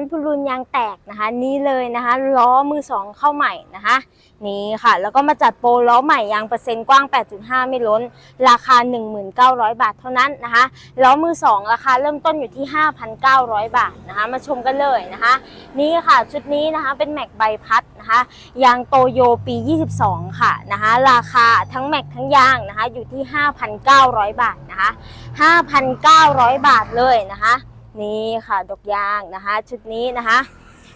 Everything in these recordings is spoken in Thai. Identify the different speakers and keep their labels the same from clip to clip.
Speaker 1: านพูรุนยางแตกนะคะ นี่เลยนะคะ ล้อมือสองเข้าใหม่นะคะ นี่ค่ะ แล้วก็มาจัดโปรล้อใหม่ยางเปอร์เซ็นต์กว้าง 8.5 ไม่ล้น ราคา 1,900 บาทเท่านั้นนะคะ ล้อมือสองราคาเริ่มต้นอยู่ที่ 5,900 บาทนะคะ มาชมกันเลยนะคะ นี่ค่ะชุดนี้นะคะเป็นแม็กใบพัดนะคะยางโตโยปี 22 ค่ะนะคะราคาทั้งแม็กทั้งยางนะคะอยู่ที่ 5,900 บาทนะคะ 5,900 บาทเลยนะคะ นี่ค่ะดอกยางนะคะ ชุดนี้นะคะ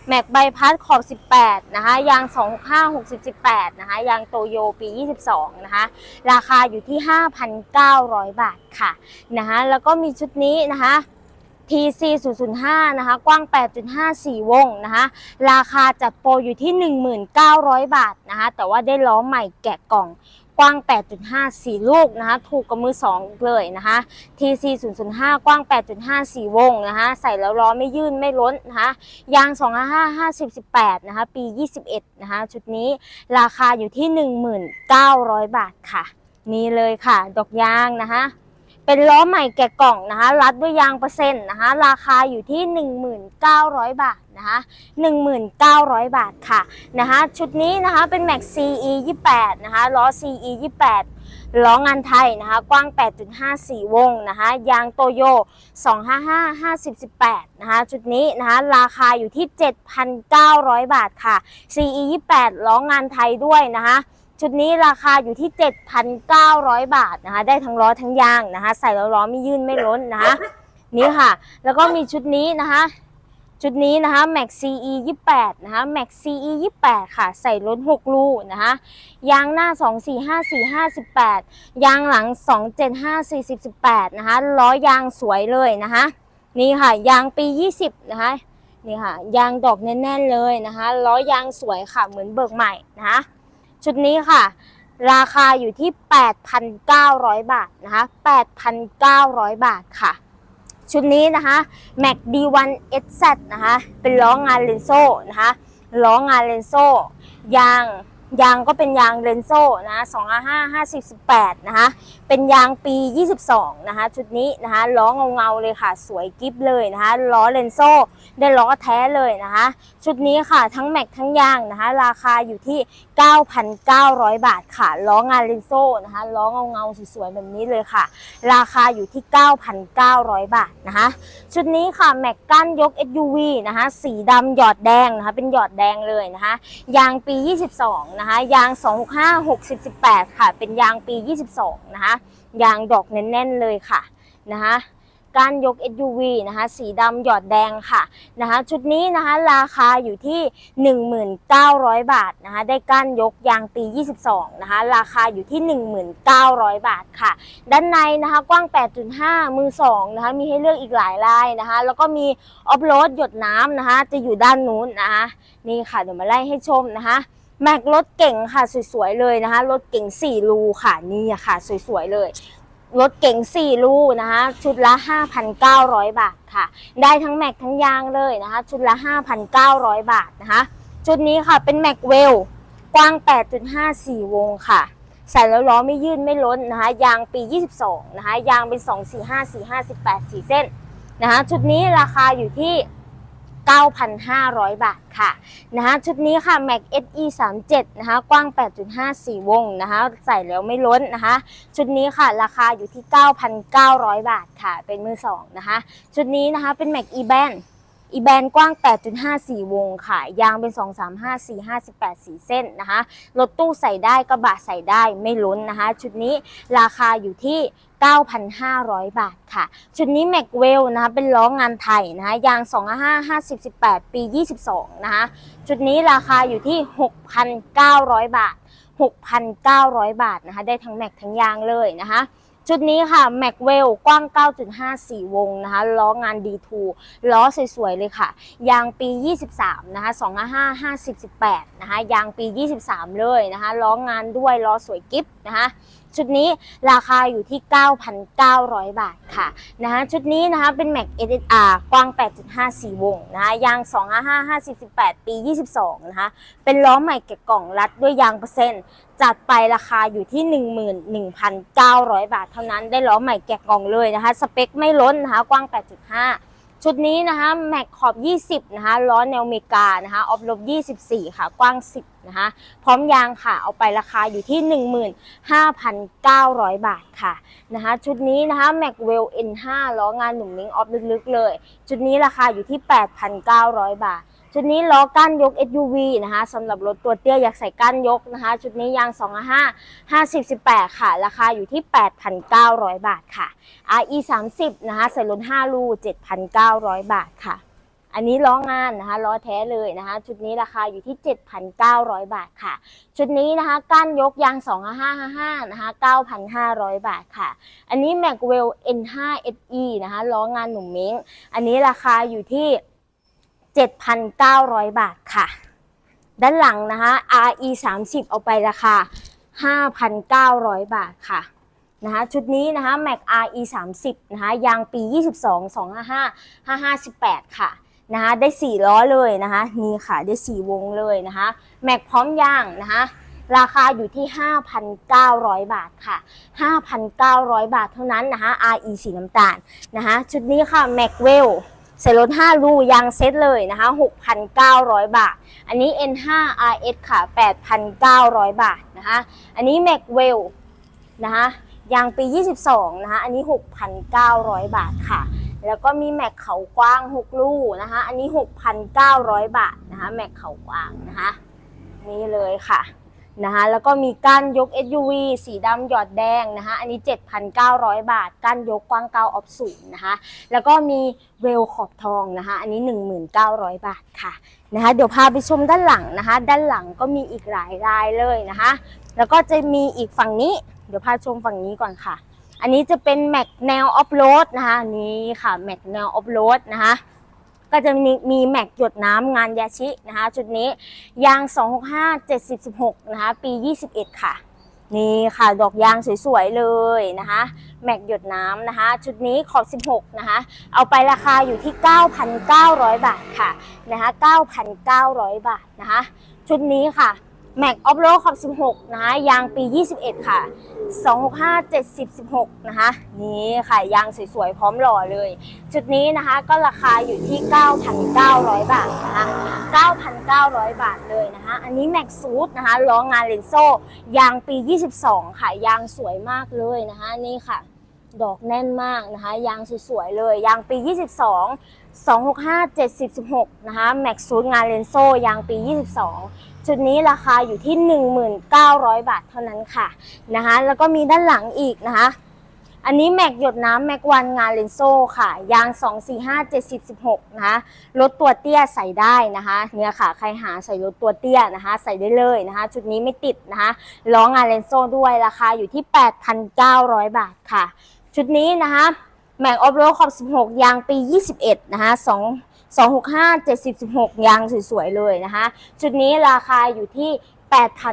Speaker 1: แม็กใบพัดขอบ 18 นะคะ ยาง 25 60 18 นะคะ ยางโตโยปี 22 นะคะ ราคาอยู่ที่ 5,900 บาทค่ะนะคะ แล้วก็มีชุดนี้นะคะ TC 005 นะคะ กว้าง 8.54 วงนะคะ ราคาจัดโปรอยู่ที่ 19,000บาทนะคะ แต่ว่าได้ล้อใหม่แกะกล่อง กว้าง 8.54 ลูกนะคะถูกกับมือ 2 เลยนะคะ TC 005 กว้าง 8.54 วงนะคะใส่แล้วล้อไม่ยื่นไม่ล้นนะคะยาง 255 50 18 นะคะ ปี 21 นะคะ ชุดนี้ราคาอยู่ที่ 19,000 บาทค่ะ นี่เลยค่ะ ดอกยางนะคะเป็นล้อใหม่แกะกล่องนะคะ รัดด้วยยางเปอร์เซ็นต์นะคะ ราคาอยู่ที่ 19,000 บาท นะคะ19,000 บาทค่ะนะคะชุดนี้นะคะเป็นแม็ก CE 28นะคะล้อ CE 28ล้องานไทยนะคะกว้าง 8.54 วงนะคะยางโตโย 255 50 18นะคะชุดนี้นะคะราคาอยู่ที่ 7,900 บาทค่ะ CE 28ล้องานไทยด้วยนะคะชุดนี้ราคาอยู่ที่ 7,900 บาทนะคะได้ทั้งล้อทั้งยางนะคะใส่แล้วล้อไม่ยื่นไม่ล้นนะคะนี่ค่ะ แล้วก็มีชุดนี้นะคะ ชุดนี้นะคะ Max CE 28 นะคะ Max CE 28 ค่ะ ใส่รถ6ลูนะคะ ยางหน้า 245 4 58 ยางหลัง 275 40 18 นะคะ ล้อยางสวยเลยนะคะ นี่ค่ะ ยางปี 20 นะคะ นี่ค่ะ ยางดอกแน่นๆเลยนะคะ ล้อยางสวยค่ะ เหมือนเบิกใหม่นะคะ ชุดนี้ค่ะราคาอยู่ที่ 8,900 บาทนะคะ 8,900 บาทค่ะ ชุดนี้นะคะ Mac D1 SZ นะคะ เป็นล้องานเลนโซ่นะคะล้องานเลนโซ่ ยางยางก็เป็นยางเลนโซ่นะ255 50 18นะคะเป็นยางปี 22 นะคะ ชุดนี้นะคะล้อเงาๆเลยค่ะ สวยกิฟเลยนะคะล้อเลนโซ่ได้ล้อแท้เลยนะคะ ชุดนี้ค่ะทั้งแม็กทั้งยางนะคะ ราคาอยู่ที่ 9,900 บาทค่ะล้องานเลนโซ่นะคะล้อเงาๆสวยๆแบบนี้เลยค่ะ ราคาอยู่ที่ 9,900 บาทนะคะ ชุดนี้ค่ะแม็กกั้นยก SUV นะคะสีดำหยอดแดงนะคะ เป็นหยอดแดงเลยนะคะ ยางปี 22 นะคะ ยาง 265 60 18 ค่ะ เป็นยางปี 22 นะคะยางดอกแน่นๆเลยค่ะนะคะการยก SUV นะคะสีดำหยอดแดงค่ะนะคะชุดนี้นะคะราคาอยู่ที่ 19,000 บาทนะคะได้ก้านยกยางปี 22นะคะราคาอยู่ที่ 19,000 บาทค่ะ ด้านในนะคะกว้าง 8.5 มือ2นะคะมีให้เลือกอีกหลายลายนะคะแล้วก็มีออฟโรดหยดน้ำนะคะจะอยู่ด้านนู้นนะคะนี่ค่ะเดี๋ยวมาไล่ให้ชมนะคะ แม็กรถเก่งค่ะสวยๆเลยนะคะรถเก่ง4รูค่ะนี่ค่ะสวยๆเลยรถเก๋ง4ลูกนะคะชุดละ 5,900 บาทค่ะ ได้ทั้งแม็กทั้งยางเลยนะคะ ชุดละ 5,900 บาทนะคะ ชุดนี้ค่ะเป็นแม็กเวลกว้าง 8.54 วงค่ะ ใส่แล้วล้อไม่ยื่นไม่ล้นนะคะ ยางปี 22 นะคะ ยางเป็น 245 458 4 เส้นนะคะ ชุดนี้ราคาอยู่ที่ 9,500 บาทค่ะนะคะชุดนี้ค่ะ Mac SE 37นะคะกว้าง 8.54 วงนะคะใส่แล้วไม่ล้นนะคะชุดนี้ค่ะราคาอยู่ที่ 9,900 บาทค่ะเป็นมือสองนะคะชุดนี้นะคะเป็น Mac E-band E-band กว้าง 8.54 วงค่ะ ยางเป็น 235 458 4 เส้นนะคะ รถตู้ใส่ได้กระบะใส่ได้ไม่ล้นนะคะ ชุดนี้ราคาอยู่ที่ 9,500 บาทค่ะ ชุดนี้ m a c w e l l นะคะ เป็นล้องานไทยนะคะยาง255 50 18 ปี 22 นะคะ ชุดนี้ราคาอยู่ที่ 6,900 บาท 6,900 บาทนะคะ ได้ทั้งแม็กทั้งยางเลยนะคะ ชุดนี้ค่ะ m a c w e l l กว้าง 9.54 วงนะคะล้องาน D2 ล้อสวยๆเลยค่ะ ยางปี 23 นะคะ 255 50 18 นะคะ ยางปี 23 เลยนะคะล้องานด้วยล้อสวยกิฟนะคะชุดนี้ราคาอยู่ที่ 9,900 บาทค่ะนะคะชุดนี้นะคะเป็น Mac SSR กว้าง 8.54 วงนะคะยาง 255 50 18 ปี 22 นะคะเป็นล้อใหม่แกะกล่องรัดด้วยยางเปอร์เซ็นต์จัดไปราคาอยู่ที่ 11,900 บาทเท่านั้นได้ล้อใหม่แกะกล่องเลยนะคะ สเปคไม่ล้นนะคะ กว้าง 8.5 ชุดนี้นะคะแม็กขอบ 20 นะคะ ล้อแนวเมกานะคะ ออฟลบ 24 ค่ะ กว้าง 10 นะคะ พร้อมยางค่ะ เอาไปราคาอยู่ที่ 15,900 บาทค่ะนะคะ ชุดนี้นะคะแม็กเวล N5 ล้องานหนุ่มนิ้งออฟลึกๆเลย ชุดนี้ราคาอยู่ที่ 8,900 บาท ชุดนี้ล้อก้านยก SUV นะคะสำหรับรถตัวเตี้ยอยากใส่ก้านยกนะคะ ชุดนี้ยาง 2.5 50/18 ค่ะ ราคาอยู่ที่ 8,900 บาทค่ะ RE 30นะคะใส่รถ5ลู7,900 บาทค่ะ อันนี้ล้องานนะคะล้อแท้เลยนะคะ ชุดนี้ราคาอยู่ที่ 7,900 บาทค่ะ ชุดนี้นะคะก้านยกยาง 2555นะคะ9,500 บาทค่ะ อันนี้ Macwell N5 SE นะคะล้องานหนุ่มเม้ง อันนี้ราคาอยู่ที่ 7,900 บาทค่ะ ด้านหลังนะคะ RE 30เอาไปราคา 5,900 บาทค่ะนะคะชุดนี้นะคะ Mac RE 30นะคะยางปี 22 255 558 ค่ะนะคะได้ 4 ล้อเลยนะคะนี่ค่ะได้ 4 วงเลยนะคะ Mac พร้อมยางนะคะราคาอยู่ที่ 5,900 บาทค่ะ 5,900 บาทเท่านั้นนะคะ RE สีน้ำตาลนะคะชุดนี้ค่ะ Macwell ใส่รถ5รูยางเซ็ตเลยนะคะ 6,900 บาท อันนี้ N5 RS ค่ะ 8,900 บาทนะคะ อันนี้ Macwell นะคะยางปี 22 นะคะ อันนี้ 6,900 บาทค่ะ แล้วก็มีแม็กเขากว้าง 6 ลูกนะคะ อันนี้ 6,900 บาทนะคะ แม็กเขากว้างนะคะ นี่เลยค่ะ นะคะแล้วก็มีก้านยก SUV สีดำหยอดแดงนะคะอันนี้ 7,900 บาท ก้านยกกว้างเก้าออฟศูนนะคะแล้วก็มีเวลขอบทองนะคะอันนี้ 1,900 บาทค่ะนะคะเดี๋ยวพาไปชมด้านหลังนะคะด้านหลังก็มีอีกหลายรายเลยนะคะแล้วก็จะมีอีกฝั่งนี้ เดี๋ยวพาชมฝั่งนี้ก่อนค่ะ อันนี้จะเป็นแม็กแนวออฟโรดนะคะนนี้ค่ะแม็กแนวออฟโรดนะคะ ก็จะมีมีแม็กหยดน้ำงานยาชินะคะชุดนี้ยาง 265 7016นะคะปี 21 ค่ะ นี่ค่ะดอกยางสวยๆเลยนะคะแม็กหยดน้ำนะคะ ชุดนี้ขอบ 16 นะคะ เอาไปราคาอยู่ที่ 9,900 บาทค่ะนะคะ 9,900 บาทนะคะ ชุดนี้ค่ะ แม็กออฟโรดขอบ16 นะคะยางปี 21 ค่ะ 265 70 16 นะคะ นี่ค่ะ ยางสวยๆ พร้อมหล่อเลย จุดนี้นะคะก็ราคาอยู่ที่ 9,900 บาทนะคะ 9,900 บาทเลยนะคะ อันนี้แม็กซูดนะคะล้องานเลนโซ่ยางปี 22 ค่ะ ยางสวยมากเลยนะคะ นี่ค่ะ ดอกแน่นมากนะคะ ยางสวยๆ เลย ยางปี 22 265 70 16 นะคะแม็กซูดงานเลนโซ่ยางปี 22 จุดนี้ราคาอยู่ที่ 1,900 บาทเท่านั้นค่ะนะคะ แล้วก็มีด้านหลังอีกนะคะ อันนี้แม็กหยดน้ำแม็กวันงานเลนโซ่ค่ะ ยาง 245 70 16 นะคะรถตัวเตี้ยใส่ได้นะคะ เนี่ยค่ะ ใครหาใส่รถตัวเตี้ยนะคะ ใส่ได้เลยนะคะ ชุดนี้ไม่ติดนะคะล้องานเลนโซ่ด้วยราคาอยู่ที่ 8,900 บาทค่ะ ชุดนี้นะคะแม็กออฟโรดขอบ 16 ยางปี 21 นะคะ2 265 70 16 ยางสวยๆเลยนะคะ ชุดนี้ราคาอยู่ที่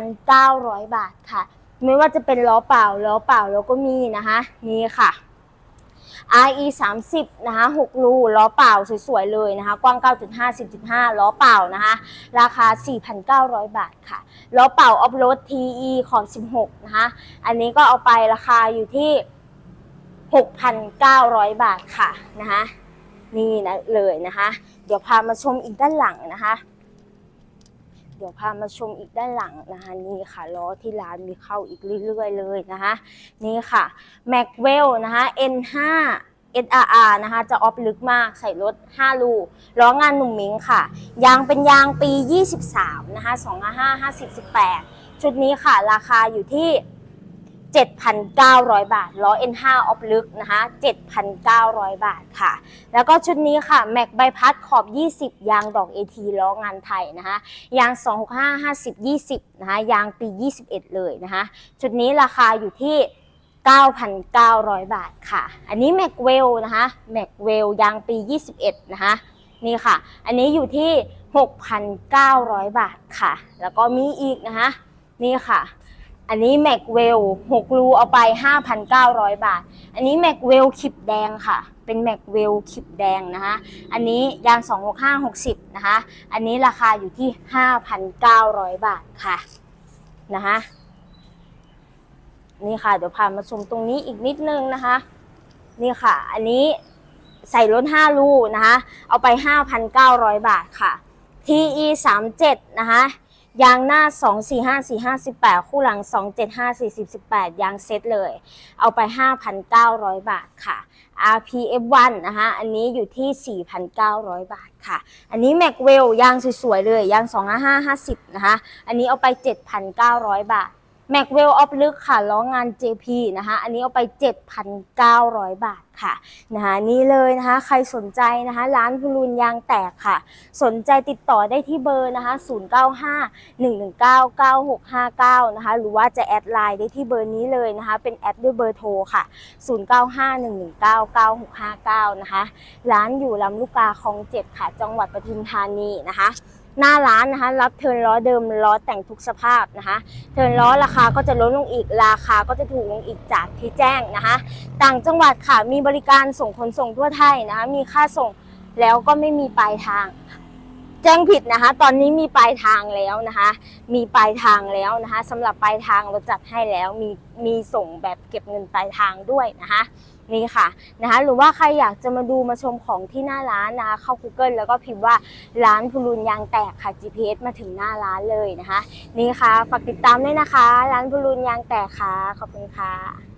Speaker 1: 8,900 บาทค่ะ ไม่ว่าจะเป็นล้อเปล่า ล้อเปล่าแล้วก็มีนะคะนี่ค่ะ RE 30นะคะ6รูล้อเปล่าสวยๆเลยนะคะ กว้าง 9.5 10.5 ล้อเปล่านะคะ ราคา 4,900 บาทค่ะ ล้อเปล่าออฟโรด TE ขอบ16 นะคะ อันนี้ก็เอาไปราคาอยู่ที่ 6,900 บาทค่ะนะคะ นี่นะเลยนะคะ เดี๋ยวพามาชมอีกด้านหลังนะคะ เดี๋ยวพามาชมอีกด้านหลังนะคะนี่ค่ะล้อที่ร้านมีเข้าอีกเรื่อยๆเลยนะคะ นี่ค่ะ Macwell นะคะ N5 SRR นะคะ จะออฟลึกมากใส่รถ 5 ลูล้องานหนุ่มมิงค่ะ ยางเป็นยางปี 23 นะคะ 255 50 18 ชุดนี้ค่ะ ราคาอยู่ที่ 7,900 บาทล้อ N5 ออฟลึกนะคะ 7,900 บาทค่ะ แล้วก็ชุดนี้ค่ะ แม็กใบพัดขอบ 20 ยางดอก AT ล้องานไทยนะคะยาง 265 50 20 นะคะยางปี 21 เลยนะคะชุดนี้ราคาอยู่ที่ 9,900 บาทค่ะ อันนี้แม็กเวลนะคะแม็กเวลยางปี 21 นะคะนี่ค่ะ อันนี้อยู่ที่ 6,900 บาทค่ะ แล้วก็มีอีกนะคะนี่ค่ะ อันนี้แม็กเวล6รูเอาไป 5,900 บาท อันนี้แม็กเวลคลิปแดงค่ะ เป็นแม็กเวลคลิปแดงนะคะ อันนี้ยาง 265 60 นะคะ อันนี้ราคาอยู่ที่ 5,900 บาทค่ะนะคะนี่ค่ะ เดี๋ยวพามาชมตรงนี้อีกนิดนึงนะคะ นี่ค่ะ อันนี้ใส่รถ5ลูนะคะ เอาไป 5,900 บาทค่ะ TE 37 นะคะ ยางหน้า 245 458คู่หลัง 275 40 18 ยางเซ็ตเลย เอาไป 5,900 บาทค่ะ RPF1 นะคะอันนี้อยู่ที่ 4,900 บาทค่ะ อันนี้ m a c w e l l ยางสวยๆเลย ยาง 255 50 นะคะ อันนี้เอาไป 7,900 บาท m a c w e l l ออฟลึกค่ะล้องาน JP นะคะอันนี้เอาไป 7,900 บาทค่ะนะคะนี่เลยนะคะใครสนใจนะคะร้านพลูนยางแตกค่ะ สนใจติดต่อได้ที่เบอร์นะคะ0951199659นะคะหรือว่าจะแอดไลน์ได้ที่เบอร์นี้เลยนะคะเป็นแอดด้วยเบอร์โทรค่ะ 0951199659นะคะร้านอยู่ลำลูกกาคลองเจ็ดค่ะ จังหวัดปทุมธานีนะคะ หน้าร้านนะคะ รับเทิร์นล้อเดิมล้อแต่งทุกสภาพนะคะ เทิร์นล้อราคาก็จะลดลงอีกราคาก็จะถูกลงอีกจากที่แจ้งนะคะ ต่างจังหวัดค่ะมีบริการส่งขนส่งทั่วไทยนะคะ มีค่าส่งแล้วก็ไม่มีปลายทาง แจ้งผิดนะคะ ตอนนี้มีปลายทางแล้วนะคะ มีปลายทางแล้วนะคะสำหรับปลายทางเราจัดให้แล้วมีมีส่งแบบเก็บเงินปลายทางด้วยนะคะ นี่ค่ะนะคะหรือว่าใครอยากจะมาดูมาชมของที่หน้าร้านนะคะเข้า Google แล้วก็พิมพ์ว่าร้านพลูนยางแตกค่ะ GPS มาถึงหน้าร้านเลยนะคะ นี่ค่ะฝากติดตามด้วยนะคะ ร้านพลูนยางแตกค่ะขอบคุณค่ะ